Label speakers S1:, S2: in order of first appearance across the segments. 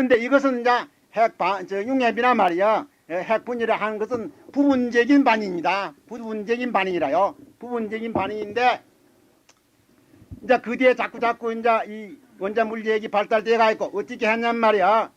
S1: 그런데 이것은 이제 핵, 반, 저 융합이나 말이야. 예, 핵분열을 하는 것은 부분적인 반응입니다. 부분적인 반응이라요. 부분적인 반응인데, 이제 그 뒤에 자꾸 자꾸 이제 이 원자 물리학이 발달되어 있고, 어떻게 했냔 말이야.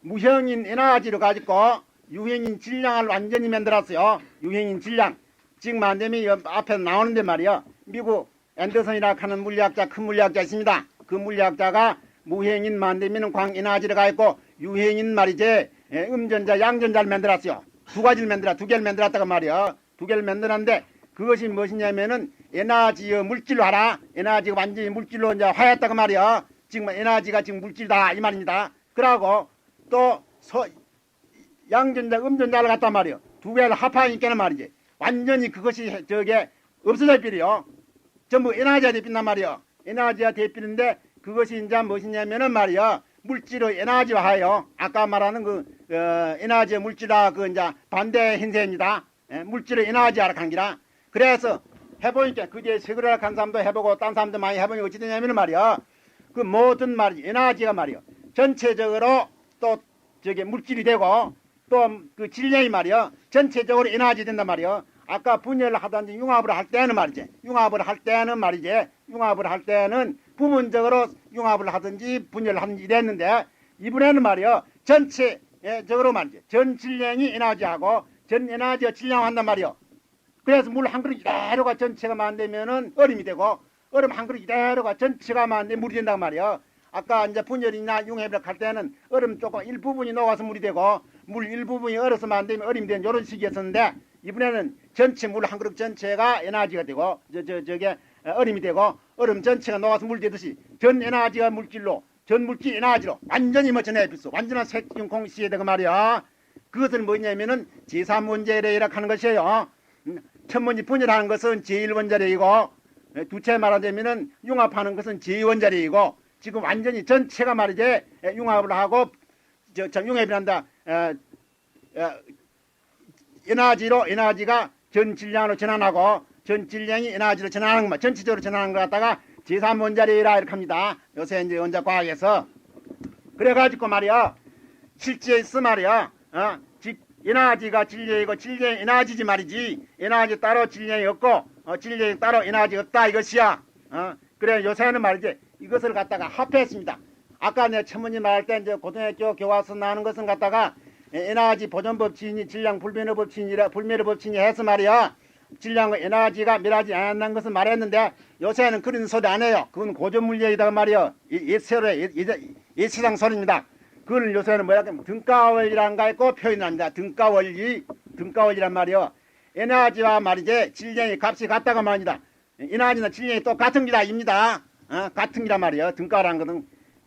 S1: 무형인 에너지를 가지고 유형인 질량을 완전히 만들었어요. 유형인 질량. 지금 여- 앞에 나오는데 말이야. 미국 앤더슨이라 하는 물리학자, 큰 물리학자 있습니다. 그 물리학자가 무형인 만들면 광에너지를 가지고 유형인 말이지 예, 음전자, 양전자를 만들었어요. 두 가지를 만들어, 두 개를 만들었다고 말이야. 두 개를 만들었는데 그것이 무엇이냐면은 에너지의 물질로 하라. 에너지가 완전히 물질로 이제 화했다고 말이야. 지금 에너지가 지금 물질이다 이 말입니다. 그러고 또 서, 양전자, 음전자를 갖단 말이요. 두 개를 합하니까는 말이지. 완전히 그것이 저게 없어질 필이요. 전부 에너지가 대빛난 말이요. 에너지가 대빛인데 그것이 이제 무엇이냐면은 말이요. 물질의 에너지화해요. 아까 말하는 그 어, 에너지의 물질화 그 이제 반대 hin세입니다. 예, 물질의 에너지화를 한 기라. 그래서 해보니까 그 뒤에 세그라 간 사람도 해보고 딴 사람도 많이 해보니까 어찌 되냐면은 말이요. 그 모든 말이 에너지가 말이요. 전체적으로 또 저게 물질이 되고 또 그 질량이 말이요. 전체적으로 에너지 된단 말이요. 아까 분열을 하든지 융합을 할 때는 말이지. 융합을 할 때는 말이지. 융합을 할 때는 부분적으로 융합을 하든지 분열을 하든지 이랬는데 이번에는 말이요. 전체적으로 말이지. 전 질량이 에너지하고 전 에너지가 질량한단 말이요. 그래서 물 한 그릇 이대로가 전체가 만들면은 얼음이 되고 얼음 한 그릇 이대로가 전체가 만들면 물이 된단 말이요. 아까 이제 분열이나 융합을 할 때는 얼음 조금 일부분이 녹아서 물이 되고 물 일부분이 얼어서 만들면 얼음이 되는 이런 식이었었는데 이번에는 전체 물 한 그릇 전체가 에너지가 되고 저, 저, 저게 얼음이 되고 얼음 전체가 녹아서 물 되듯이 전 에너지가 물질로 전 물질 에너지로 완전히 멋져내 비어 완전한 색중 공시에 되고 말이야. 그것은 뭐냐면은 제3원자력이라 하는 것이에요. 음, 첫 번째 분열하는 것은 제1원자력이고 두째 말하자면은 융합하는 것은 제2원자력이고 지금 완전히 전체가 말이지 에, 융합을 하고 저, 저 융합이란다. 에, 에, 에너지로 에너지가 전 질량으로 전환하고 전 질량이 에너지로 전환하는 것 전체적으로 전환하는 것 갖다가 제3원자력이라 이렇게 합니다. 요새 이제 원자 과학에서 그래가지고 말이야 실제 있어 말이야 어? 지- 에너지가 질량이고 질량이 에너지지 말이지 에너지 따로 질량이 없고 어, 질량이 따로 에너지 없다 이것이야 어? 그래 요새는 말이지 이것을 갖다가 합했습니다. 아까 내 천문이 말할 때 이제 고등학교 교과서 나오는 것은 갖다가 에, 에너지 보존 법칙이니 질량 불변의 법칙이라 불멸의 법칙이 해서 말이야. 질량과 에너지가 멸하지 않는 것은 말했는데 요새는 그런 소리 안 해요. 그건 고전 물리학이다 말이요. 옛세로 옛세상 소리입니다. 그걸 요새는 뭐라 하면 등가원리라는 거 있고 표현합니다. 등가원리, 등가원리란 말이요. 에너지와 말이지 질량의 값이 같다가 말입니다. 에너지나 질량이 똑같은 기라 입니다. 어? 같은 기라 말이요. 등가라는 것은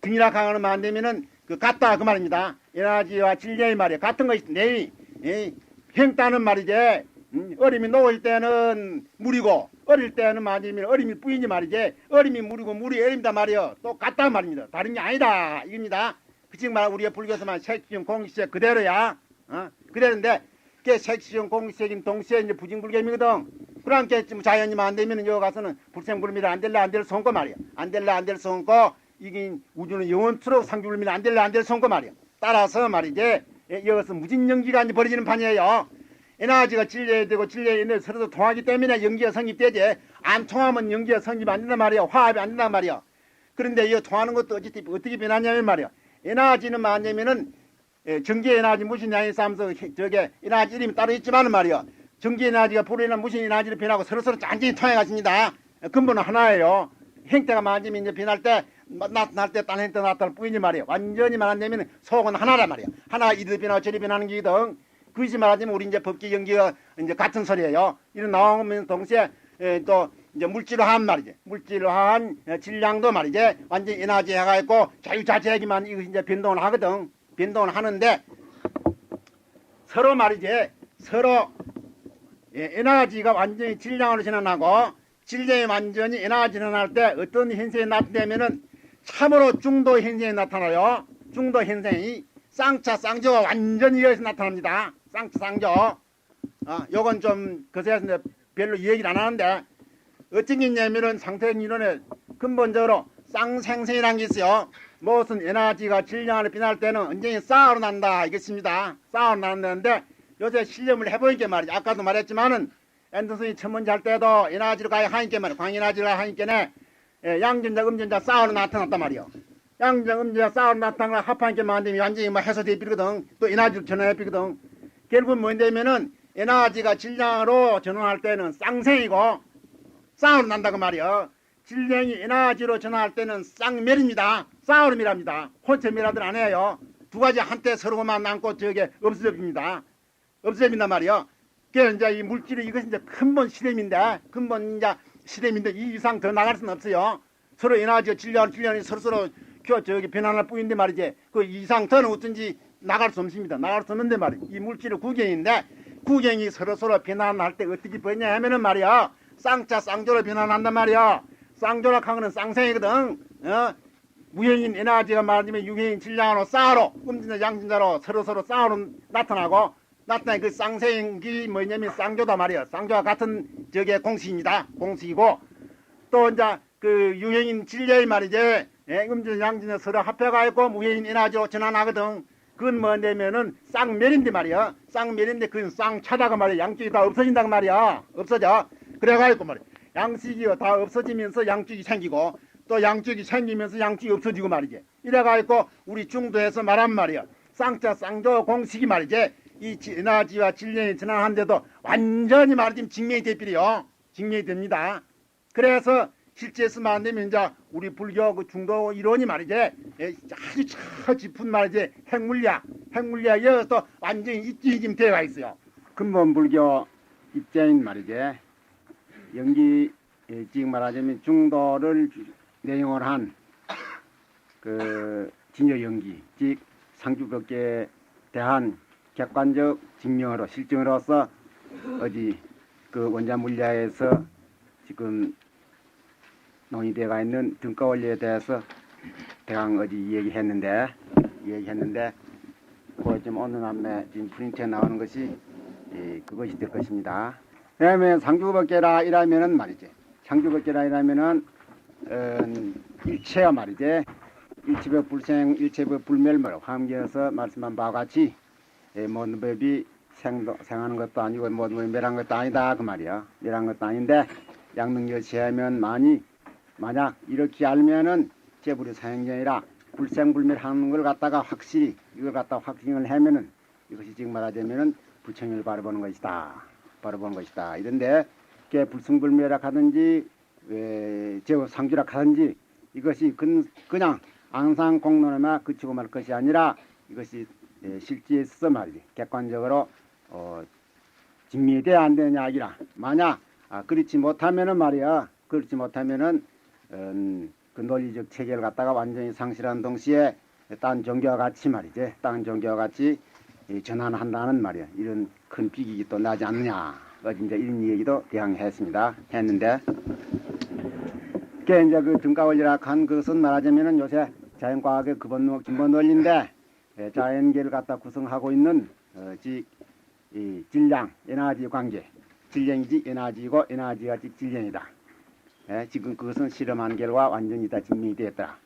S1: 등이라 강하는 안 되면은 그 같다 그 말입니다. 에너지와 질량이 말이야 같은 것이 내이 횡따는 말이지. 음, 얼음이 녹을 때는 물이고 어릴 때는 말이면 얼음이 뿌이지 말이지. 얼음이 물이고 물이 얼음이다 말이요. 똑같다 말입니다. 다른 게 아니다 이겁니다. 그 지금 말 우리가 불교에서만 색시중 공식색 그대로야. 어? 그대로인데 그게 색시중 공식색인 동시에 이제 부징불개미거든. 그러니까 지금 자연이만 안 되면은 여기 가서는 불생불미를 안 될래 안될 손고 말이야. 안 될래 안될 손고 이게 우주는 영원토록 상주불미는 안 될래 안될 손고 말이야. 따라서 말이지 예, 여기서 무진연기가 이제 벌어지는 판이에요. 에너지가 질려야 되고 질려야 되는데 서로 통하기 때문에 연기가 성립되지. 안 통하면 연기가 성립 안 된단 말이야. 화합이 안 된단 말이야. 그런데 이 통하는 것도 어찌 어떻게 변하냐면 말이야. 에너지는 뭐냐면은 예, 전기 에너지 무슨 양이 싸면서 저게 에너지 이름이 따로 있지만은 말이야. 전기 에너지가 불에는 무슨 에너지로 변하고 서로 서로 완전히 통해 갔습니다. 근본은 하나예요. 행태가 많으면 이제 변할 때 나타날 때딴 행태 나타날 뿐이지 말이야. 완전히 말하자면 속은 하나란 말이야. 하나 이리 변하고 저리 변하는 게거 든. 그것이 말하자면 우리 이제 법기 연기가 이제 같은 소리예요. 이런 나오면 동시에 에, 또 이제 물질로 한 말이지. 물질로 한 에, 질량도 말이지. 완전히 에너지가 있고 자유자재하기만 이거 이제 변동을 하거든. 변동을 하는데 서로 말이지. 서로 예, 에너지가 완전히 질량으로 전환하고 질량이 완전히 에너지 전환할 때 어떤 현상이 나타나면은 참으로 중도 현상이 나타나요. 중도 현상이 쌍차 쌍조가 완전히 여기서 나타납니다. 쌍차 쌍조. 아, 요건 좀 거세서 별로 얘기를 안 하는데 어떤 게 있냐면은 상태적 이론에 근본적으로 쌍생생이라는 게 있어요. 무슨 에너지가 질량을 비날 때는 언제나 싸우러 난다 이것입니다. 싸우러 난다는데 요새 실험을 해보니까 말이죠. 아까도 말했지만은 앤더슨이 천문지 할 때도 에너지를 가야 하니까 말이야. 광에너지를 하니까 예, 양전자, 음전자 싸우러 나타났단 말이요. 양전자, 음전자 싸우러 나타나가 합하니까 만되면 완전히 뭐 해소돼 버리거든. 또 에너지로 전환해 버리거든. 결국은 뭐냐면은 에너지가 질량으로 전환할 때는 쌍생이고 싸우러 난다고 말이요. 질량이 에너지로 전환할 때는 쌍멸입니다. 싸우름이랍니다. 혼체 멸하들 안 해요. 두 가지 한때 서로만 남고 저게 없어집니다. 없어집니다 말이요. 그 이제 이 물질이 이것이 이제 근본 실험인데 근본 이제 실험인데 이 이상 더 나갈 수는 없어요. 서로 에너지가 질량 질량이 서로 서로 겨 저기 변환할 뿐인데 말이지. 그 이상 더는 어쩐지 나갈 수 없습니다. 나갈 수 없는데 말이 이 물질의 구경인데 구경이 서로 서로 변환할 때 어떻게 변냐 하면은 말이야. 쌍자 쌍조로 변환한단 말이야. 쌍조락 하는 쌍생이거든. 어? 무형인 에너지가 말하자면 유형인 질량으로 싸우로 음진자 양진자로 서로 서로 싸우로 나타나고 나타난 그 쌍생기 뭐냐면 쌍조다 말이야. 쌍조와 같은 저게 공식입니다. 공식이고 또 이제 그 유형인 질량이 말이지 예, 음진 양진자 서로 합해가 있고 무형인 에너지로 전환하거든. 그건 뭐냐면은 쌍멸인데 말이야. 쌍멸인데 그건 쌍차다가 말이야. 양쪽이 다 없어진다고 말이야. 없어져. 그래가지고 말이야. 양식이 다 없어지면서 양쪽이 생기고 또 양쪽이 생기면서 양쪽이 없어지고 말이지. 이래가지고 우리 중도에서 말한 말이야. 쌍자 쌍조 공식이 말이지. 이 지- 에너지와 질량이 전환한데도 완전히 말이지 증명이 되필이요. 증명이 됩니다. 그래서 실제에서 말하면 이제 우리 불교 그 중도 이론이 말이지 예, 아주 저 깊은 말이지 핵물리학 핵물리학에 또 완전히 입증이 지금 되어가 있어요. 근본 불교 입자인 말이지 연기 예, 지금 말하자면 중도를 내용을 한 그 진여 연기 즉 상주법계에 대한 객관적 증명으로 실증으로서 어디 그 원자 물리학에서 지금 논의되가 있는 등가 원리에 대해서 대강 어디 얘기했는데 얘기했는데 그 지금 어느 남매 지금 프린트에 나오는 것이 예, 그것이 될 것입니다. 왜냐하면 상주법계라 이라면은 말이지. 상주법계라 이라면은 어, 일체야 말이지. 일체법 불생 일체법 불멸물 함께해서 말씀한 바와 같이 예, 모든 법이 생도, 생하는 것도 아니고 모든 법이 멸한 것도 아니다. 그 말이야. 멸한 것도 아닌데 양능력 제하면 많이 만약 이렇게 알면은 제불의 사행전이라 불생불멸하는 걸 갖다가 확실히 이걸 갖다 확증을 하면은 이것이 지금 말하자면은 불청을 바라보는 것이다. 바라보는 것이다. 이런데 게 불승불멸이라 하든지 왜 제우 상주라 하든지 이것이 근, 그냥 앙상 공론에만 그치고 말 것이 아니라 이것이 예, 실제에서 말이지. 객관적으로 어, 증명이 돼야 안 되냐 이라. 만약 아, 그렇지 못하면은 말이야. 그렇지 못하면은 음, 그 논리적 체계를 갖다가 완전히 상실한 동시에 딴 종교와 같이 말이지 딴 종교와 같이 이 전환한다는 말이야. 이런 큰 비극이 또 나지 않느냐. 어제 이제 이런 얘기도 대항했습니다. 했는데. 그게 이제 그 등가원리라 한 것은 말하자면은 요새 자연과학의 근본 근본 원리인데 예, 자연계를 갖다 구성하고 있는 어, 지, 이 질량 에너지 관계. 질량이지 에너지고 에너지가 지 질량이다. 예, 지금 그것은 실험한 결과 완전히 다 증명이 되었다.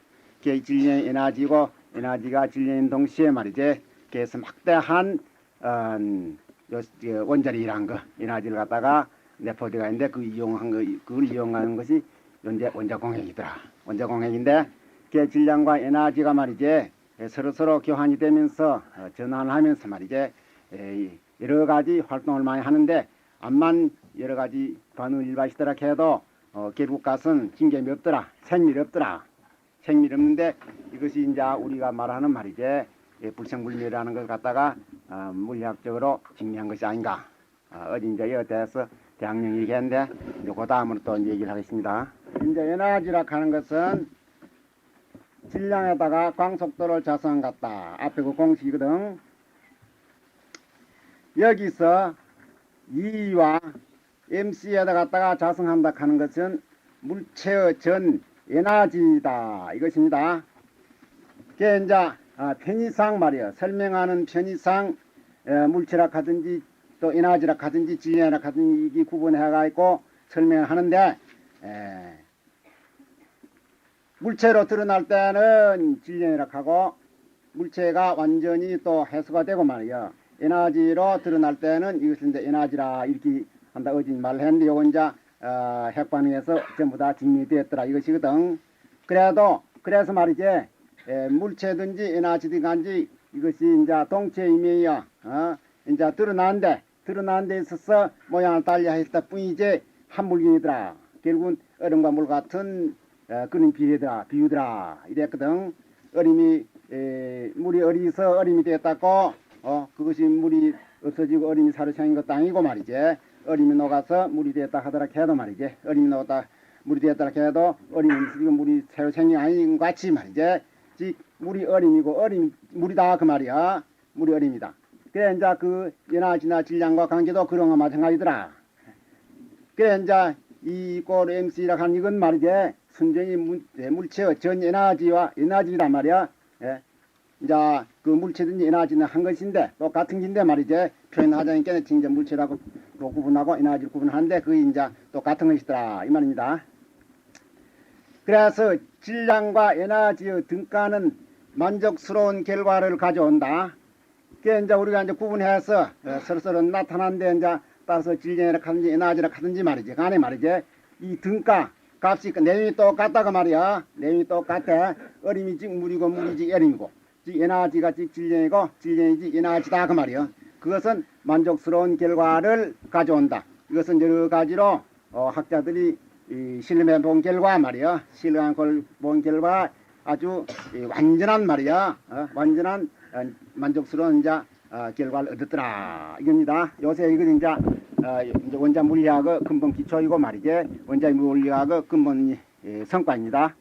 S1: 그 질량이 에너지고 에너지가 질량인 동시에 말이지 그래서 막대한 어, 원자력이란 거 에너지를 갖다가 내포되가 있는데 그 이용한 거 그걸 이용하는 것이 현재 원자공핵이더라. 원자공핵인데 그 질량과 에너지가 말이지 예, 서로 서로 교환이 되면서 어, 전환하면서 말이지 에, 여러 가지 활동을 많이 하는데 암만 여러 가지 반응을 일반시더라 해도 어, 결국 가서는 징계미 없더라. 생밀이 없더라. 생밀이 없는데 이것이 이제 우리가 말하는 말이지. 예, 불생불멸이라는 걸 갖다가 어, 물리학적으로 증명한 것이 아닌가. 어, 어디 이제 이에 대해서 대학령 얘기했는데 그 다음으로 또 얘기를 하겠습니다. 이제 에너지라 하는 것은 질량에다가 광속도를 자성한 같다. 앞에 그 공식이거든. 여기서 E와 MC에다 갖다가 자성한다 하는 것은 물체의 전 에너지다. 이것입니다. 그게 이제 아, 편의상 말이야. 설명하는 편의상 에, 물체라 하든지 또 에너지라 하든지 질량이라 하든지 이게 구분해가 있고 설명을 하는데 에, 물체로 드러날 때는 질량이라 하고 물체가 완전히 또 해소가 되고 말이야. 에너지로 드러날 때는 이것을 이제 에너지라 이렇게 한다 어제 말을 했는데 요건 이제 어, 핵반응에서 전부 다 증명되었더라 이것이거든. 그래도 그래서 말이지 에, 물체든지 에너지든지 간지 이것이 이제 동체임이야. 어? 이제 드러난데 드러난 데 있어서 모양을 달리 했다 뿐이지 한 물건이더라. 결국은 얼음과 물 같은 어, 그런 비례더라 비유더라 이랬거든. 얼음이 에, 물이 어리서 얼음이 됐다고 어 그것이 물이 없어지고 얼음이 사르생긴 것도 아니고 말이지. 얼음이 녹아서 물이 됐다 하더라 해도 말이지. 얼음이 녹았다 물이 됐다 해도 얼음이 지금 물이 새로 생긴 게 아닌 것 같이 말이지. 즉 물이 얼음이고 얼음이 물이다 그 말이야. 물이 얼음이다. 그래 이제 그 연화지나 질량과 관계도 그런 거 마찬가지더라. 그래 이제 이꼴 MC라 하는 이건 말이지 예, 물체의 전 에너지와 에너지란 말이야. 예. 이제 그 물체든지 에너지는 한 것인데 똑같은 긴데 말이지 표현하자니까 이제 물체라고 또 구분하고 에너지를 구분하는데 그게 이제 똑같은 것이더라 이 말입니다. 그래서 질량과 에너지의 등가는 만족스러운 결과를 가져온다. 그게 이제 우리가 이제 구분해서 어, 서로서로 나타난데 이제 따라서 질량이라 하든지 에너지라 하든지 말이지. 간에 말이지. 이 등가 값이 그 내용이 똑같다고 말이야. 내용이 똑같아. 즉 물이고 물이 즉 얼음이고 즉 에너지가 즉 질량이고 질량이 즉 에너지다 그 말이야. 그것은 만족스러운 결과를 가져온다. 이것은 여러 가지로 어, 학자들이 이 실험해 본 결과 말이야. 실험해 본 결과 아주 이 완전한 말이야. 어, 완전한 어, 만족스러운 이제 어, 결과를 얻었더라 이겁니다. 요새 이건 이제, 어, 이제 원자 물리학의 근본 기초이고 말이지 원자 물리학의 근본 예, 성과입니다.